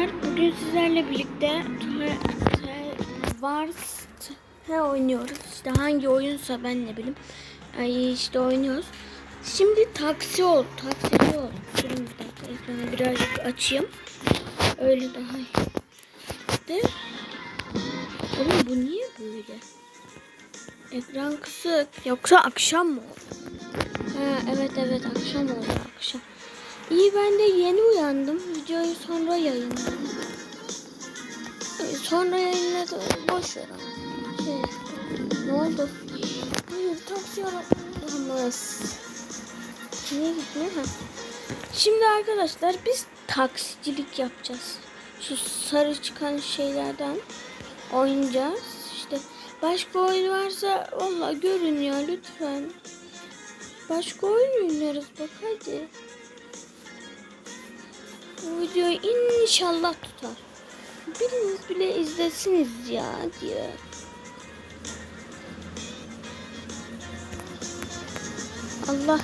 arkadaşlar bugün sizlerle birlikte Wars he oynuyoruz. İşte hangi oyunsa ben ne bileyim. Ay işte oynuyoruz. Şimdi taksi ol, taksici ol. Durun bir dakika ekranı açayım. Öyle daha iyi. De. Oğlum bu niye böyle? Ekran kısık. Yoksa akşam mı? Ha, evet evet akşam oldu akşam. İyi ben de yeni uyandım. Videoyu sonra yayınladım. Sonra yayınladım. Boş ver. Şey, ne oldu? Hayır taksi aramaz. Niye gitmiyor ha? Şimdi arkadaşlar biz taksicilik yapacağız. Şu sarı çıkan şeylerden oynayacağız. İşte başka oyun varsa valla görün ya lütfen. Başka oyun oynarız bak hadi. Bu videoyu inşallah tutar. Biriniz bile izlesiniz ya diye. Allah.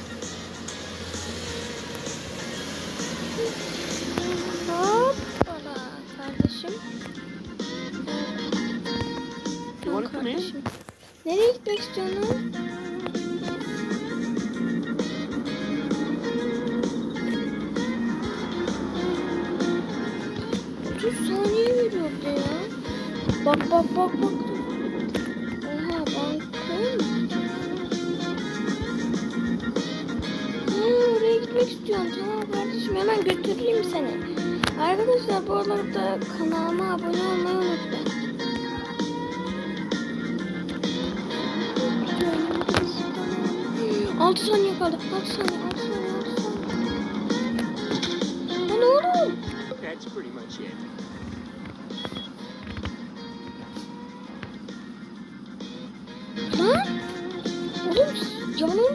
Bak bak bak bak. Oha bankaya mı? Ha, oraya gitmek istiyorum. Tamam kardeşim hemen götüreyim seni. Arkadaşlar bu arada kanalıma abone olmayı unutmayın. 6 saniye kaldı. 6 saniye, 6 saniye, 6 saniye. Lan oğlum. That's pretty much it.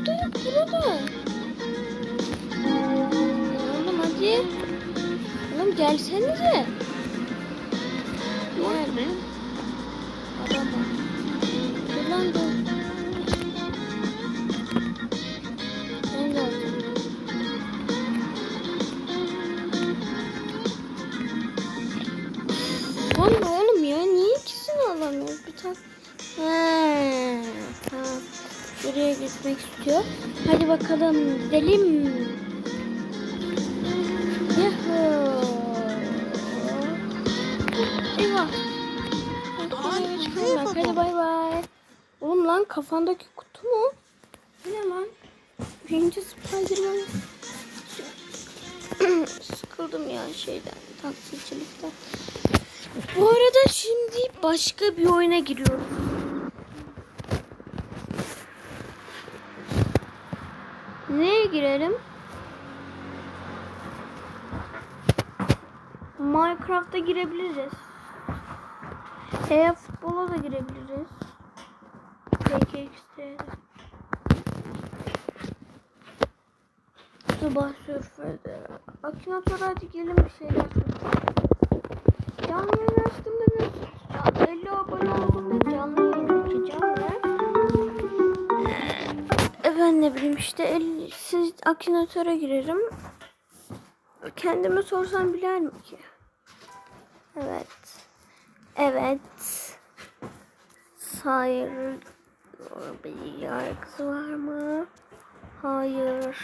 Yanımdayım burada. Oğlum hadi. Oğlum gelsenize. Gel. Araba. Dur lan dur. Buraya gitmek istiyor. Hadi bakalım gidelim. Yahoo. Eyvah. Hadi bay bay. Oğlum lan kafandaki kutu mu? Bu ne lan? Birinci Spiderman. Sıkıldım ya şeyden, taksicilikten. Bu arada şimdi başka bir oyuna giriyoruz. Neye girelim? Minecraft'a girebiliriz. E-futbola da girebiliriz. PKX'de. Subah sürferde. Akinator hadi gelin bir şeyler yapalım. Canlı yayın açtığımda ne? Ya 50 abone olduğumda canlı yayın açacağım e, ben ne bileyim işte 50, siz Akinator'a girerim. Kendime sorsam biler mi ki? Evet. Evet. Hayır. Bir yargısı var mı? Hayır.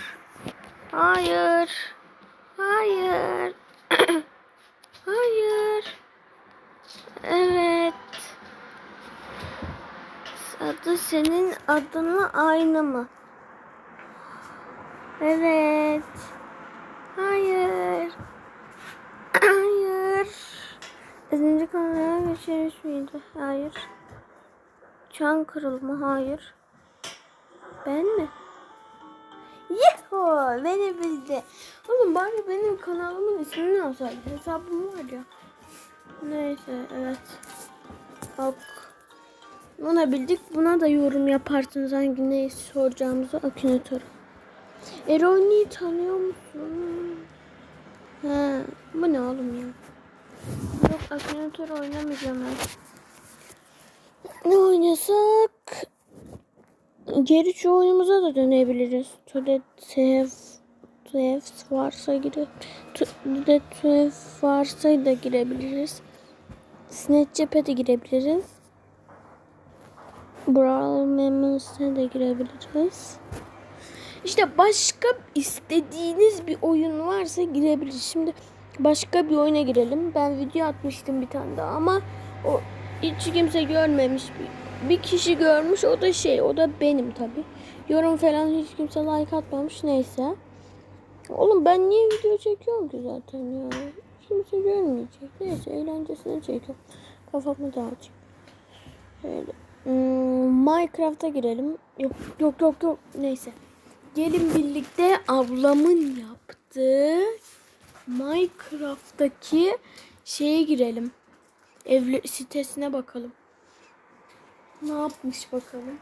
Hayır. Hayır. Hayır. Evet. Adı senin adına aynı mı? Evet. Hayır. Hayır. Ezinci kameraya geçiriş miydi? Hayır. Çan kırılma? Hayır. Ben mi? Yuhu! Beni bildi. Oğlum bari benim kanalımın ismini alsaydı. Hesabım var ya. Neyse evet. Bak. Buna bildik. Buna da yorum yaparsınız hangi neyi soracağımızı Akinator. Eroni'yi tanıyor musun? He, bu ne oğlum ya? Yok Akinator oynamayacağım ben. Ne oynasak? Geri şu oyunumuza da dönebiliriz. Toilet Save Twelve varsa gire. De Twelve varsa da girebiliriz. Snapchat'e de girebiliriz. Brawl Memos'e de girebiliriz. İşte başka istediğiniz bir oyun varsa girebiliriz. Şimdi başka bir oyuna girelim. Ben video atmıştım bir tane daha ama o hiç kimse görmemiş. Bir, kişi görmüş o da şey o da benim tabi. Yorum falan hiç kimse like atmamış neyse. Oğlum ben niye video çekiyorum ki zaten ya? Kimse görmeyecek. Neyse eğlencesine çekiyorum. Kafamı dağıtayım. Şöyle. Hmm, Minecraft'a girelim. Yok yok yok yok. Neyse. Gelin birlikte ablamın yaptığı Minecraft'taki şeye girelim. Evli sitesine bakalım. Ne yapmış bakalım.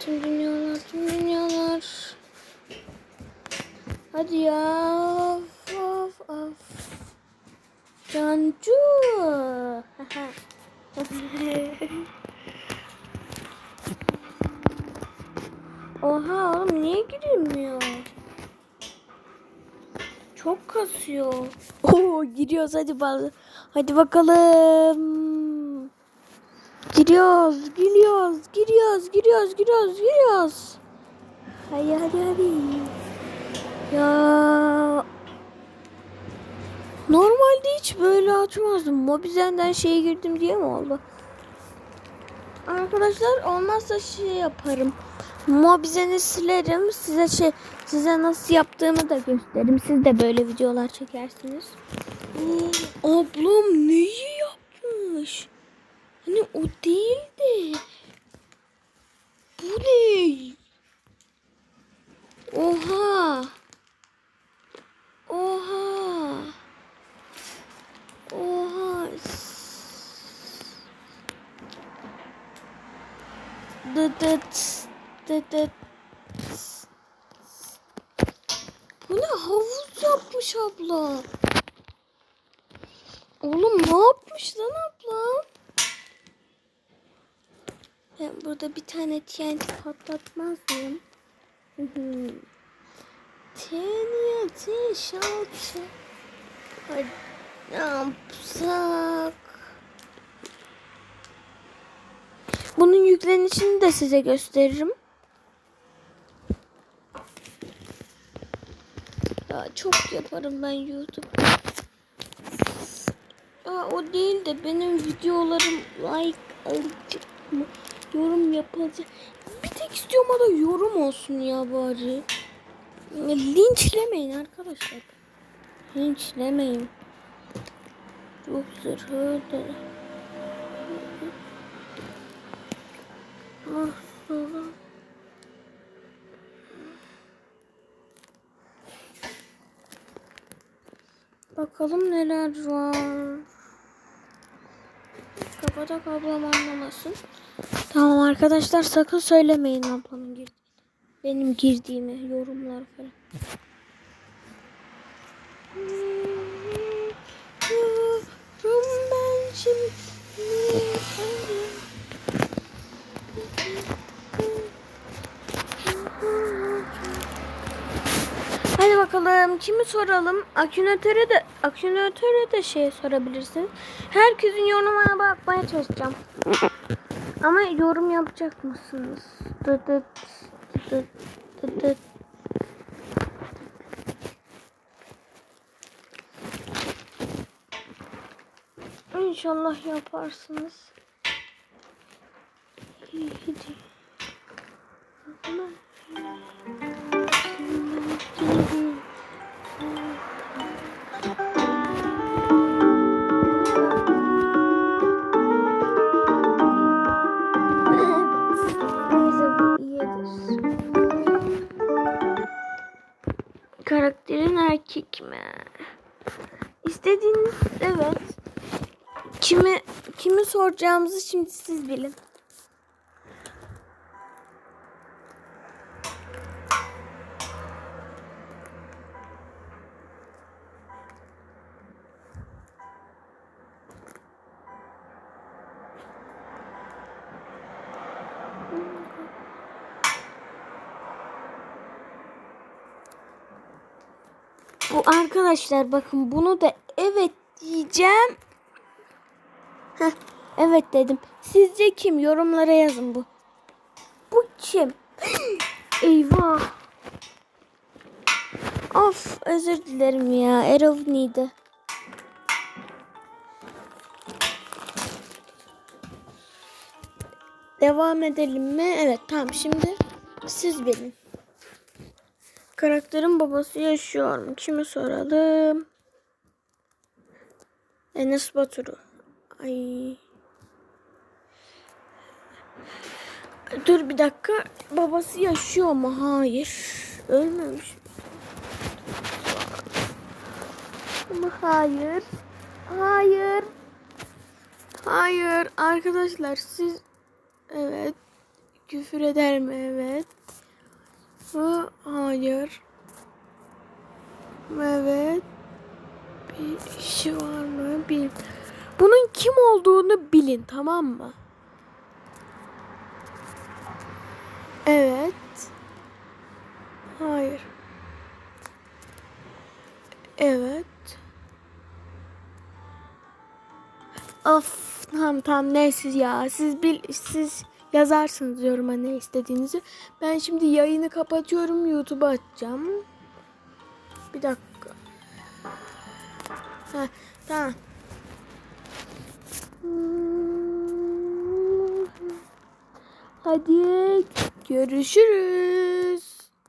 Tüm dünyalar, tüm dünyalar. Hadi ya. Cancu. Oha oğlum niye girilmiyor? Çok kasıyor. Oo giriyoruz hadi bal. Hadi bakalım. Giriyoruz, giriyoruz, giriyoruz, giriyoruz, giriyoruz, giriyoruz. Hadi hadi hadi. Ya Normalde hiç böyle açmazdım. Mobizen'den şeye girdim diye mi oldu? Arkadaşlar olmazsa şey yaparım. Mobizen'i silerim. Size şey size nasıl yaptığımı da gösteririm. Siz de böyle videolar çekersiniz. Oo, ablam neyi yapmış? Hani o değildi. Bu ne? Oha. Oha. Dıdıt. Dıdıt. Bu ne havuz yapmış abla. Oğlum ne yapmış lan abla? Ben burada bir tane TNT patlatmaz mıyım? TNT. Hadi ne yapsak? Bunun yüklenişini de size gösteririm. Ya çok yaparım ben YouTube. Aa, o değil de benim videolarım like alacak mı? Yorum yapılacak. Bir tek istiyorum o da yorum olsun ya bari. Linçlemeyin arkadaşlar. Linçlemeyin. Çok zırhı da. Ah. Bakalım neler var. Kapatak ablam anlamasın. Tamam arkadaşlar sakın söylemeyin ablamın girdiğini. Benim girdiğimi yorumlar falan. Ben şimdi. Hadi bakalım kimi soralım? Akünatöre de akünatöre de şey sorabilirsin. Herkesin yorumuna bakmaya çalışacağım. Ama yorum yapacak mısınız? Dıt dıt dıt dıt dıt. İnşallah yaparsınız. İyi. Erkek mi? İstediğiniz evet. Kimi kimi soracağımızı şimdi siz bilin. Bu arkadaşlar bakın bunu da evet diyeceğim. Heh, evet dedim. Sizce kim? Yorumlara yazın bu. Bu kim? Eyvah. Of özür dilerim ya. Erol neydi? Devam edelim mi? Evet tamam şimdi siz bilin. Karakterin babası yaşıyor mu? Kimi soralım? Enes Batur'u. Ay. Dur bir dakika. Babası yaşıyor mu? Hayır. Ölmemiş. Ama hayır. Hayır. Hayır. Arkadaşlar siz evet küfür eder mi? Evet. Ha, hayır. Evet. Bir işi var mı? Bil. Bunun kim olduğunu bilin tamam mı? Evet. Hayır. Evet. Of tamam tamam neyse ya siz bil siz yazarsınız yoruma ne istediğinizi. Ben şimdi yayını kapatıyorum YouTube'a açacağım. Bir dakika. Ha tamam. Hadi görüşürüz.